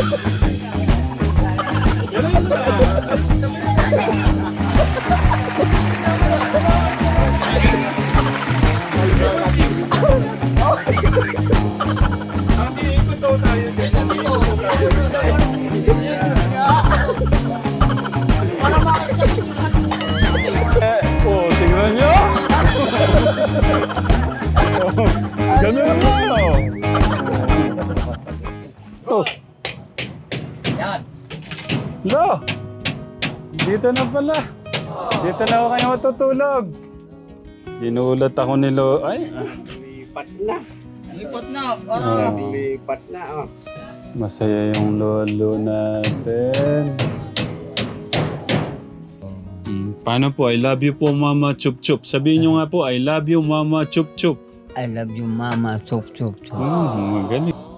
Ha ha ha! Na ako kayo matutulog. Ginulat ako ni Lo. Ay, ah, Lipat na. Lipat na. ah, Lipat na, oh. masaya yung lolo natin. Hmm, Paano po? I love you po, Mama Chup Chup. Sabihin nyo nga po, I love you, Mama Chup Chup. I love you, mama. Chok, chok, chok. Hmm, magaling.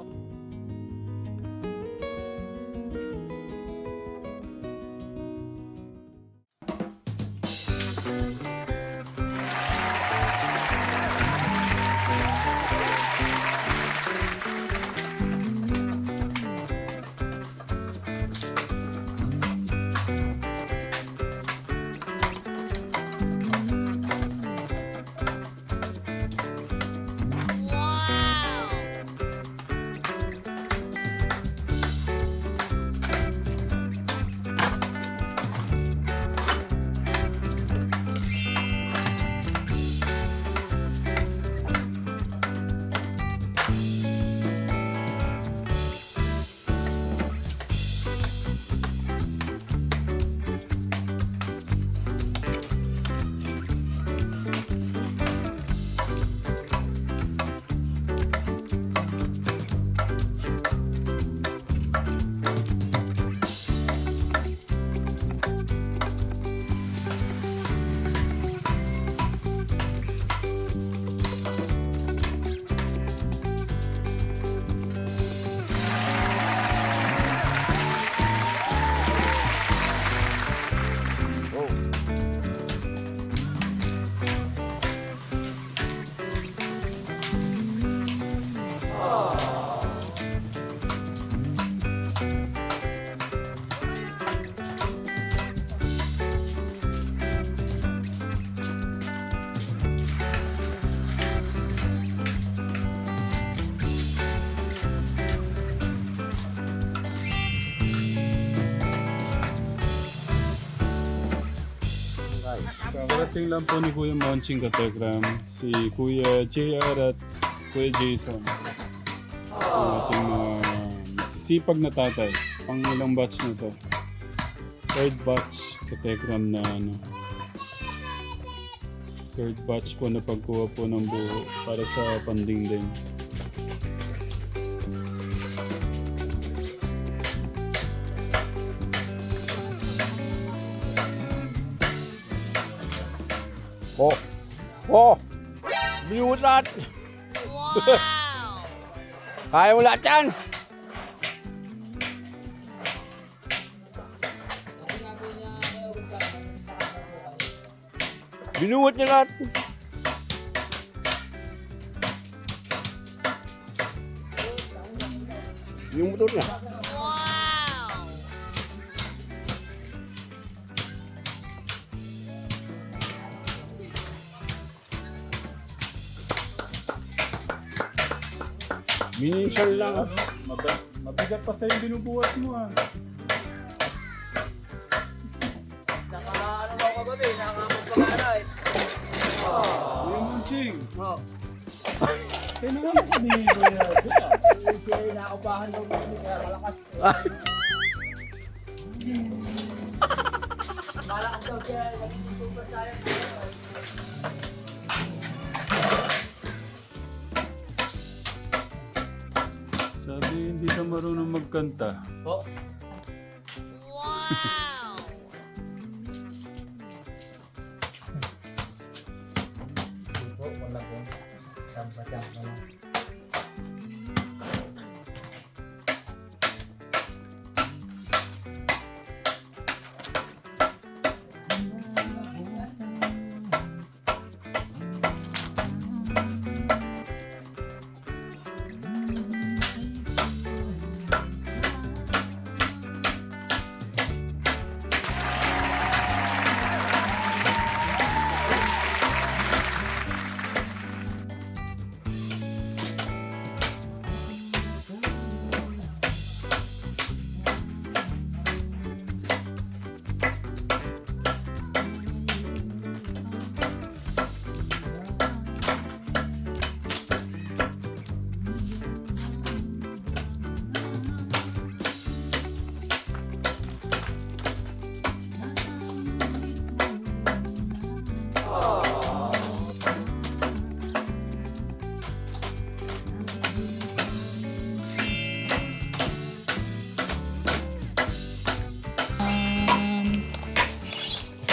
Kakarating lang po ni Kuya Monching Kategram, si Kuya JR at Kuya Jason. Ang ating mga masisipag na tatay. Pang ilang batch na to. Third batch Kategram na ano. Third batch po na pagkuha po ng buho para sa pandingding. Oh. Oh. Binuot lahat. Wow! Kaya mo lahat yan. Binuot niya lahat. Yung motor niya. Minsan lang. Mabigat, mabigat pa sa yung binubuhat mo ah. Naka-ano ba ako gabi? Naka-magpapakaray. Kuya Monching! Oo. Kaya naman ako ni Kuya Jack. Siya ay nakaupahan daw mo kaya malakas. Malakas daw siya. Nagiging super saiyan. Marunong magkanta. Oh. Wow!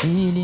Не, не,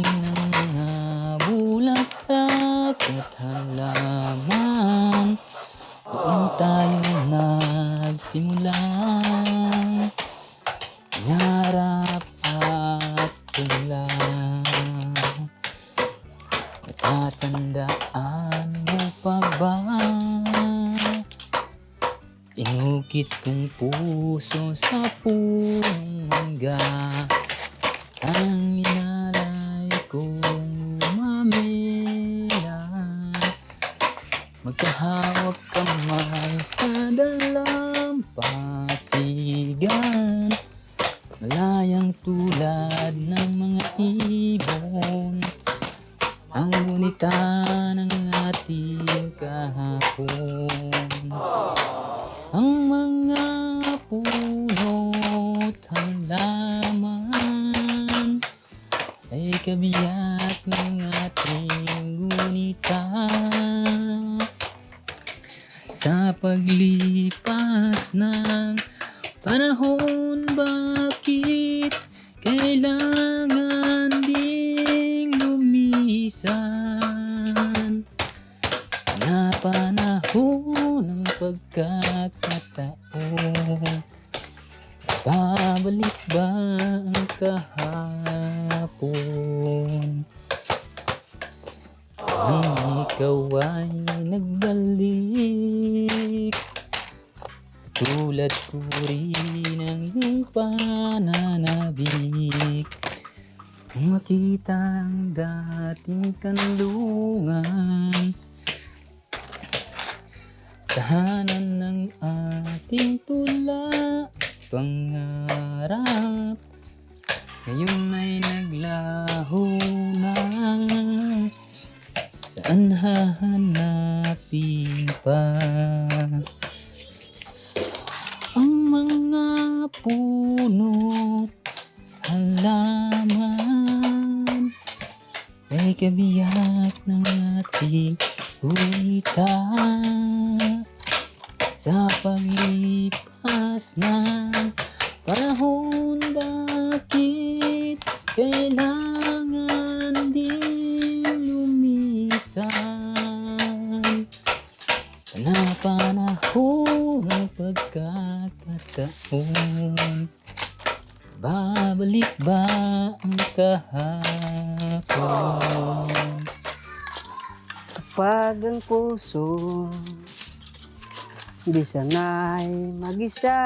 Ang ngunita ng ating kahapon. Ang mga puno't halaman Ay kabiyak ng Tulad ko rin ang iyong pananabik. Kung makita ang dating kanlungan Tahanan ng ating tula Pangarap. Ngayon ay naglaho na. Saan hahanapin pa mga puno't halaman Ay kabiyak ng ating gulita Sa paglipas ng panahon Bakit kailangan Di sanay mag-isa.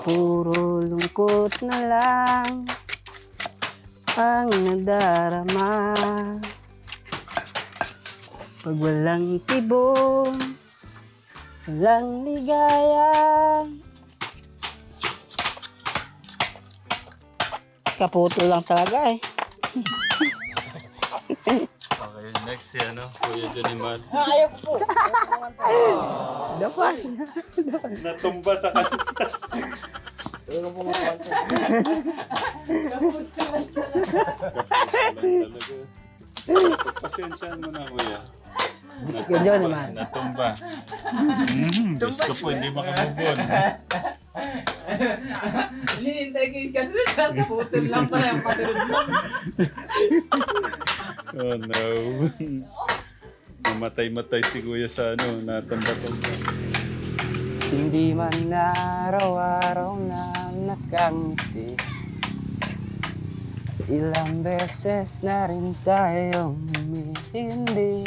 Puro lungkot na lang Ang nadarama. Pag walang tibong Walang ligaya. Kaputo lang talaga eh Okay, next si ano, Kuya Johnny Man. Ayaw ko po. Dapat Natumba sa kanta. Ayaw po mga Pasensyahan mo na, Kuya. Yun yun naman. Natumba. Mm, Diyos ko po, hindi makamubon. Hinihintay ko yung kasi kaputol lang pala yung pasunod lang. Oh no. Mamatay-matay si Kuya sa ano, natumba-tumba. Hindi man araw-araw na nakangiti Ilang beses na rin tayong hindi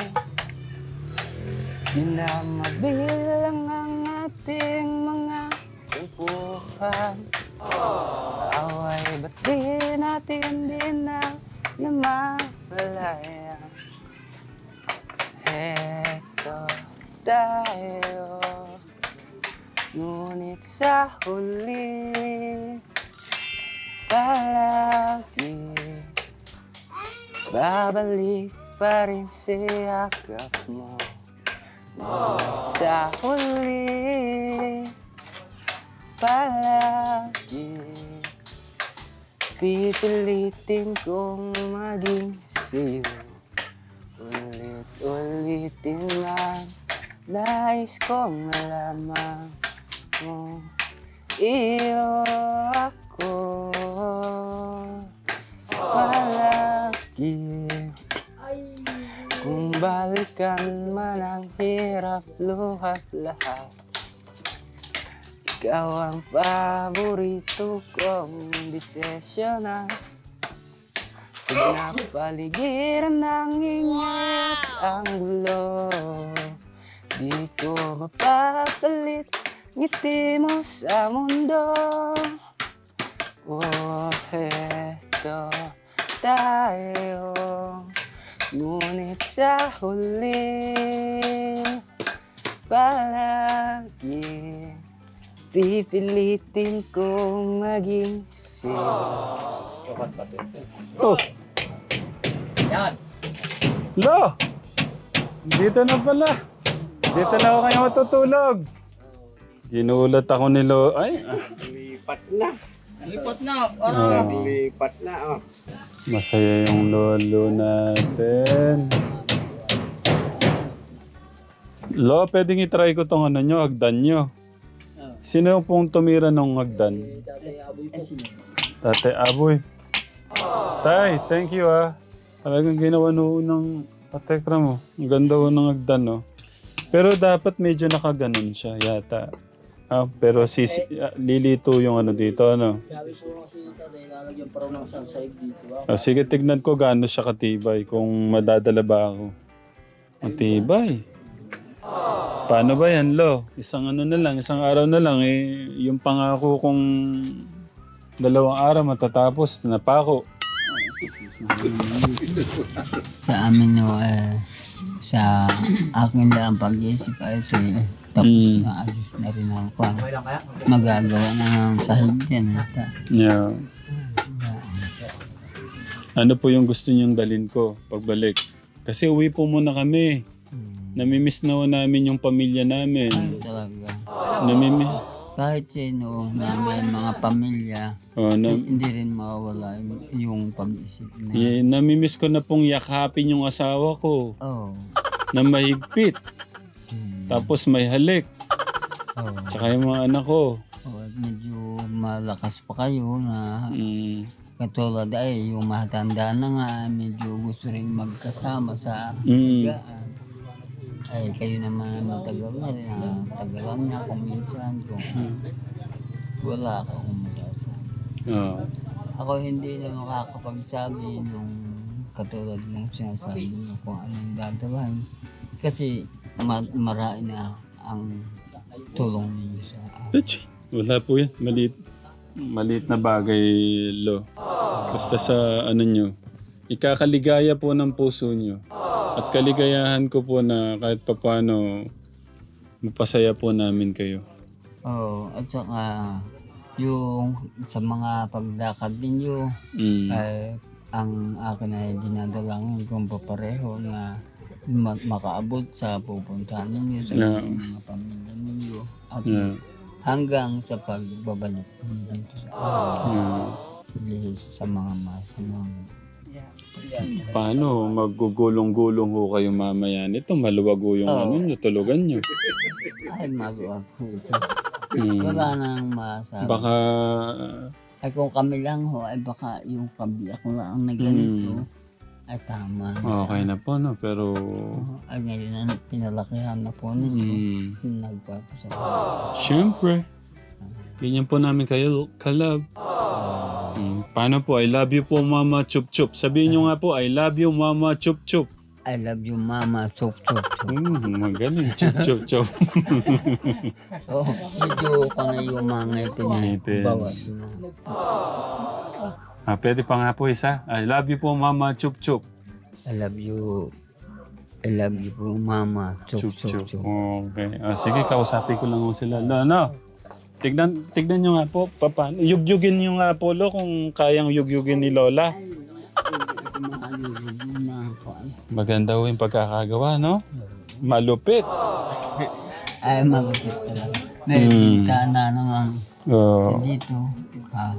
Di na mabilang ang ating mga tumpuhan Away ba't di natin din na namamalayan Heto tayo. Ngunit sa huli Palagi Babalik pa rin si akap mo. Ngunit sa huli Palagi Pipilitin kong maging sa'yo Ulit-ulitin lang Nais kong malaman mo Iyo ako. Palagi Kung balikan man ang hirap luhat lahat. Ikaw ang paborito kong desisyon na Pinapaligiran ng ingay at ang gulo Di ko mapapalit ngiti mo sa mundo. Oh, eto tayo. Ngunit sa huli Palagi Pipilitin kong maging sino Oh! Lo! Dito na pala. Dito na ako kayo matutulog. Ginulat ako ni Lo. Ay, ah, Lipat na. Lipat na. ah, Lipat na, oh. masaya yung lolo natin. Lo, pwedeng itry ko tong ano nyo, hagdan nyo. Sino yung pong tumira ng hagdan? Tate Aboy. Tay, thank you ah. Talagang ginawa no ng patekra mo. Ang ganda ho ng hagdan no. Pero dapat medyo nakaganon siya yata. Ah, pero sis, ah, lilito yung ano dito ano. Sabi po kasi tatay, lalagyan pa rin ng dito. Ah, sige, tignan ko gaano siya katibay kung madadala ba ako. Matibay. Paano ba yan, Lo? Isang ano na lang, isang araw na lang, eh, yung pangako kong dalawang araw matatapos, napako. Sa amin no, eh, sa akin lang ang pag-iisip ay ito eh. Tapos Mm. na-assist na rin ako. Parang magagawa na ng sahig dyan. Ata. Yeah. Ano po yung gusto niyong dalin ko pagbalik? Kasi uwi po muna kami. Namimiss na ho namin yung pamilya namin. Talaga. Namimiss. Kahit sino namin, mga pamilya, Oh, na, hindi rin mawawala yung, pag-isip na. Yeah, namimiss ko na pong yakapin yung asawa ko Oh. na mahigpit. Hmm. Tapos may halik. Oh. Tsaka yung mga anak ko. oh. at Medyo malakas pa kayo na Mm, katulad ay yung matanda na nga, medyo gusto rin magkasama sa mm, higaan. Ay, kayo naman matagal na rin. ah, Tagalan niya kung minsan kung wala ka umagasa. oh, Ako hindi na makakapagsabi nung katulad ng sinasabi mo kung anong dadalhin. Kasi ma- marami na ang tulong ninyo sa akin. Ech, wala po yan. Maliit, maliit na bagay, Lo. Basta sa ano nyo. Ikakaligaya po ng puso nyo. At kaligayahan ko po na kahit papano mapasaya po namin kayo. Oo, at saka yung sa mga paglakad ninyo, Mm. ay ang akin ay dinadalangin kong papareho na ma- makaabot sa pupuntahan ninyo sa Yeah. mga pamilya ninyo at Yeah. hanggang sa pagbabalik dito sa Yeah. lihis sa mga masamang Paano? Magugulong-gulong ho kayo mamaya nito. Maluwag ho yung ano nyo, tulugan nyo. ay maluwag po ito. Mm. Wala nang masabi. Baka, Ay kung kami lang ho, ay baka yung kabiyak lang na ganito ay tama. okay na po, no? Pero, Ay ngayon na pinalakihan na po ninyo. mm, Nagpapasalamat. syempre. Ganyan po namin kayo, kalab. Mm, paano po? I love you po, Mama Chup Chup. Sabihin nyo nga po, I love you, Mama Chup Chup. I love you mama, chok chok. Mm, magaling. Chup Chup Chup. Oh, medyo ko na yung mga Ngipin. na. ah, pwede pa nga po isa. I love you po, Mama Chup Chup. I love you. I love you po mama, Chup Chup. chok. Okay. Ah, sige, kausapin ko lang ho sila. No, no. Tignan, tignan nyo nga po, papa, yugyugin nyo nga po, lo, kung kayang yugyugin ni Lola. Maganda ho yung pagkakagawa, no? Malupit. Ay, malupit talaga. May Mm. kita na naman Oo. dito. Ah.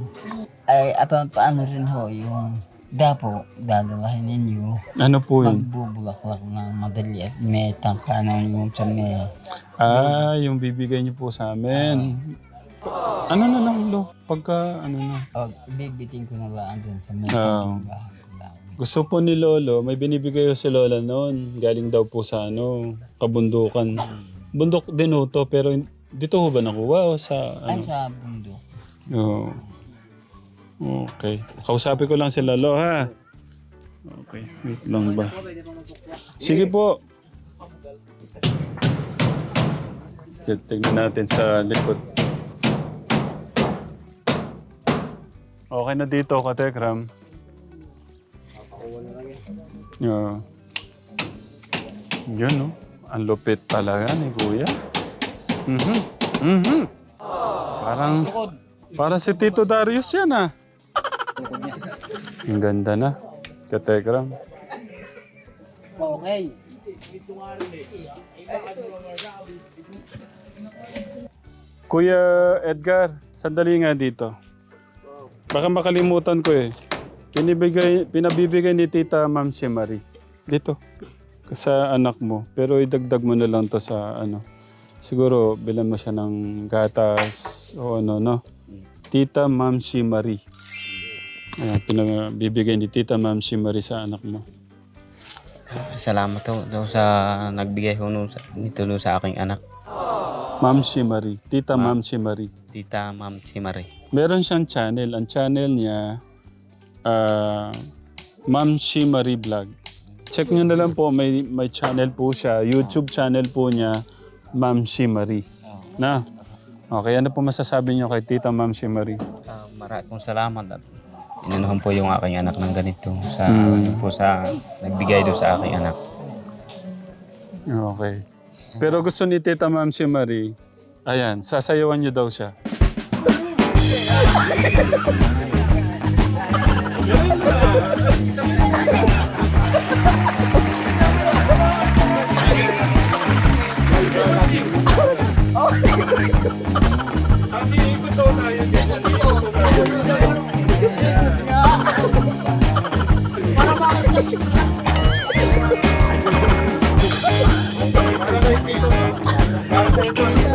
Ay, apa, paano rin ho yung dapo dadalahin ninyo. ano po yun? Magbubulaklak ng madali at may tangka na yung sa may Ah, yung bibigay niyo po sa amin. Ano na lang, lo? Pagka, ano na. Pag bibitin ko na lang dun sa may Oo. tangka. Gusto po ni Lolo, may binibigay ko si Lola noon. Galing daw po sa ano, kabundukan. Bundok din ho to, pero Dito ho ba nakuha o sa Ay, ano? sa bundok. Oo. Okay. Kausapin ko lang si Lalo ha. Okay. Wait lang ba? Sige po. Tignan natin sa likod. Okay na dito, Katekram. Yeah. Yun, no? Ang lupit talaga ni Kuya. Mhm. Mhm. Parang... Parang si Tito Darius yan ah. Ang ganda na. Katekram. Okay. Kuya Edgar, sandali nga dito. Baka makalimutan ko eh. Pinibigay, pinabibigay ni Tita Ma'am si Marie. Dito. Sa anak mo. Pero idagdag mo na lang to sa ano. Siguro bilan mo siya ng gatas o ano no. Tita Ma'am si Marie. Ayan, pinabibigay ni Tita Ma'am si Marie sa anak mo. Salamat ho daw sa nagbigay ho nun sa, nito sa aking anak. Ma'am si Marie. Tita Ma'am si Marie. Tita Ma'am si Marie. Meron siyang channel. Ang channel niya, ah Ma'am Shi Marie Vlog. Check nyo na lang po, may, may channel po siya. YouTube channel po niya, Ma'am Shi Marie. Na? Okay, ano po masasabi niyo kay Tita Ma'am Shi Marie? Uh, marami pong salamat at inanuhan po yung aking anak ng ganito sa Hmm. po sa nagbigay doon sa aking anak. Okay. Pero gusto ni Tita Ma'am Shi Marie, ayan, sasayawan niyo daw siya.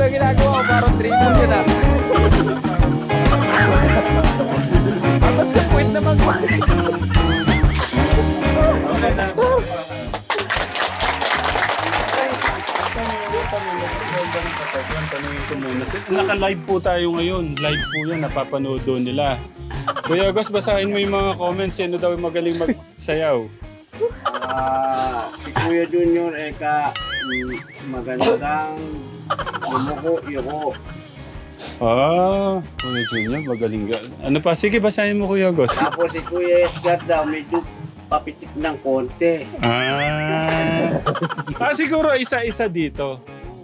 yung ginagawa ko? Parang triple yun ah. Dapat sa point naman ko. Tanungin ko muna. Naka-live po tayo ngayon. Live po yan. Napapanood doon nila. Kuya Gus, basahin mo yung mga comments. Sino daw yung magaling magsayaw? Ah, si Kuya Junior Eka, mm, magandang lumuko yuko. Ah, Kuya Junior, magaling ka. Ano pa? Sige, basahin mo Kuya Gus. Tapos si Kuya Edgar daw medyo papitik ng konti. Ah. ah, siguro isa-isa dito.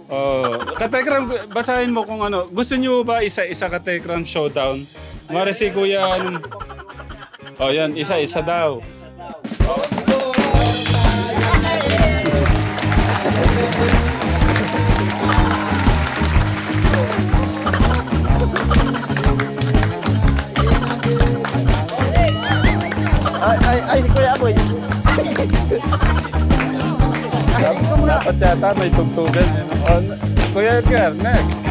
Oh, Katekram, basahin mo kung ano. Gusto niyo ba isa-isa Katekram showdown? Mara si Kuya, anong... Oh, yan, isa-isa daw. Ay, Dapat yata may tugtugan. Oh, n- Kuya Edgar, next.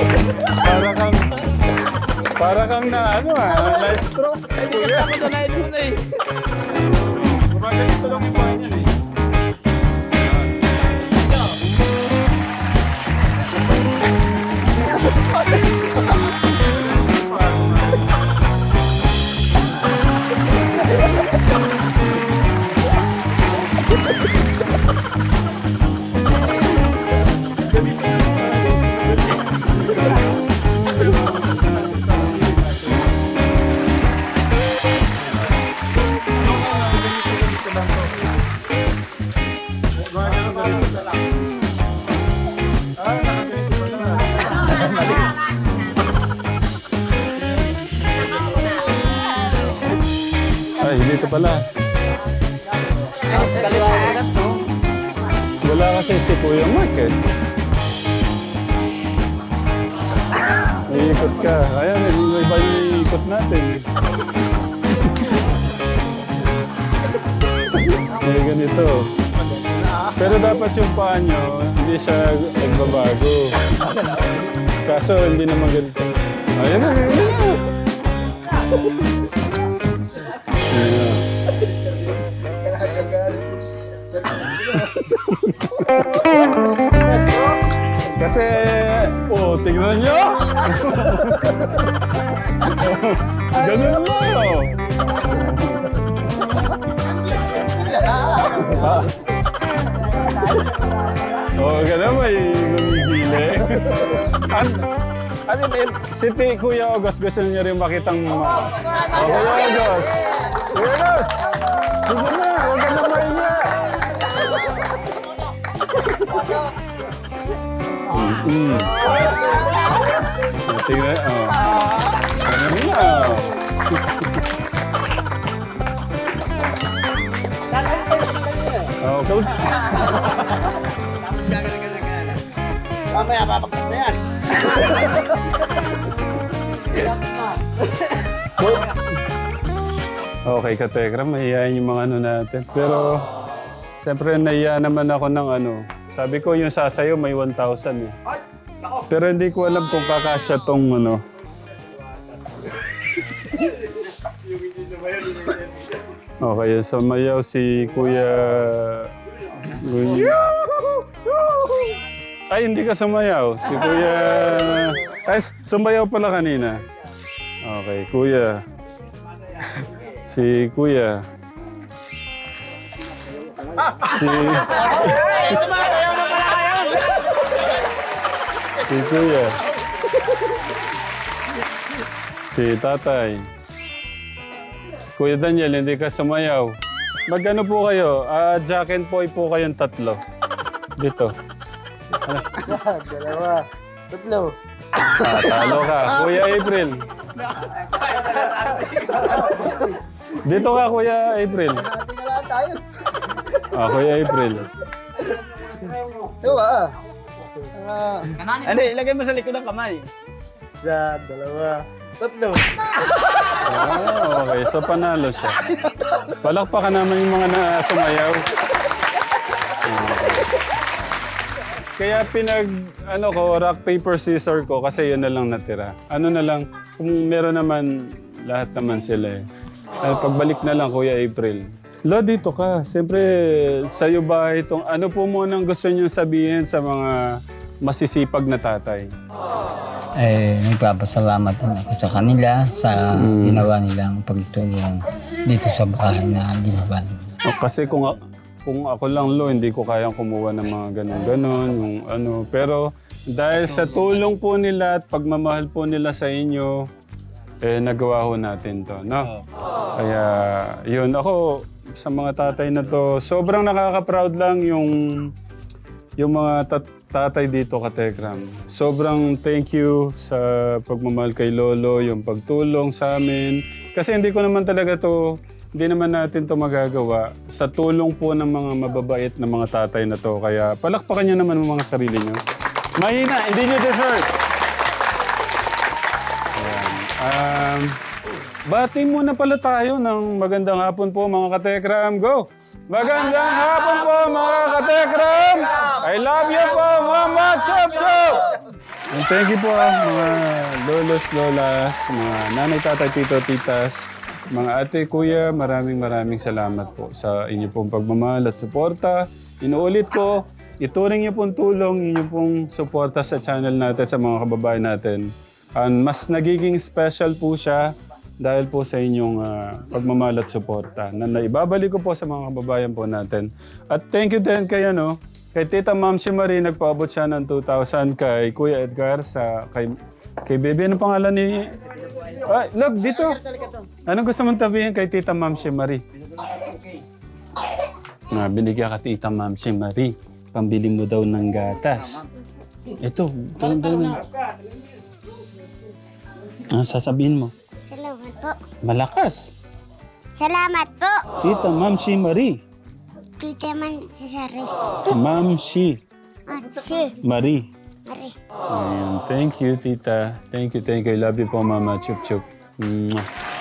ano ba? Para kang... Para kang na ano ah, na-stroke. Kuya. Ako na na eh. Gumaganito lang yung Ayan na, ayan na. Kasi, oh, tignan nyo! Ganun mo! Oh, ganun may gumigili. An ano din, si Ti- Kuya August gusto niya rin makitang... Ma- oh, Kuya August! Kuya August! Sige na, huwag ka na mahiya! Mm. Tingnan, oh. Ano niya? Oh, kau Mamaya, papakit na yan. Okay, Katekra, mahihayin yung mga ano natin. Pero, siyempre, nahiya naman ako ng ano. Sabi ko, yung sasayo may 1,000 eh. Pero hindi ko alam kung kakasya tong ano. Okay, so mayaw si Kuya... Kuya... Ay, hindi ka sumayaw. Si Kuya... Ay, sumayaw pala kanina. Okay, Kuya. Si Kuya. Si... si Kuya. Si Tatay. Kuya Daniel, hindi ka sumayaw. Magano po kayo? Ah, Jack and Poy po kayong tatlo. Dito. Dalawa. Tatlo. Ah, talo ka. Kuya April. Dito ka, Kuya April. Tayo. Ah, Kuya April. Ito ah. Ah, Ano, ilagay mo sa likod ng kamay. isa, dalawa. Tatlo. Ah, okay. So, panalo siya. Palakpakan naman yung mga na Kaya pinag, ano ko, rock, paper, scissor ko kasi yun na lang natira. Ano na lang, kung meron naman, lahat naman sila eh. Ay, pagbalik na lang, Kuya April. Lo, dito ka. Siyempre, sa'yo ba itong, ano po munang gusto niyo sabihin sa mga masisipag na tatay? Eh, nagpapasalamat din ako sa kanila sa ginawa nilang pagtulong dito sa bahay na ginawa nila. O, kasi kung kung ako lang lo, hindi ko kayang kumuha ng mga ganun-ganon, yung ano. Pero dahil sa tulong po nila at pagmamahal po nila sa inyo, eh nagawa ho natin to, no? Kaya yun, ako sa mga tatay na to, sobrang nakaka-proud lang yung yung mga tat- tatay dito ka Tekram. Sobrang thank you sa pagmamahal kay Lolo, yung pagtulong sa amin. Kasi hindi ko naman talaga to, hindi naman natin to magagawa sa tulong po ng mga mababait na mga tatay na to. Kaya palakpakan nyo naman ang mga sarili nyo. Mahina, hindi nyo deserve. Ayan. Um, bati muna pala tayo ng magandang hapon po mga katekram. Go! Magandang hapon po mga katekram! I love you po mga chop chop! And thank you po ah, mga lolos, lolas, mga nanay, tatay, tito, titas, mga ate, kuya, maraming maraming salamat po sa inyo pong pagmamahal at suporta. Inuulit ko, ituring niyo pong tulong, inyo pong suporta sa channel natin, sa mga kababayan natin. And mas nagiging special po siya dahil po sa inyong ah, pagmamahal at suporta na naibabalik ko po sa mga kababayan po natin. At thank you din kay ano, kay Tita Ma'am si Marie, nagpaabot siya ng 2,000 kay Kuya Edgar sa kay kay Bebe. Anong pangalan ni... Ay, look, dito. Anong gusto mong tabihin kay Tita Ma'am si Marie? Ah, binigyan ka Tita Ma'am si Marie. Pambili mo daw ng gatas. Ito, ito, ito, ito. Ah, sasabihin mo. Salamat po. Malakas. Salamat po. Tita, Ma'am si Marie. Tita man si Sari. Ma'am si At si Marie. Mari. Ayan, thank you, tita. Thank you, thank you. I love you po, mama. Chup, chup. Mwah.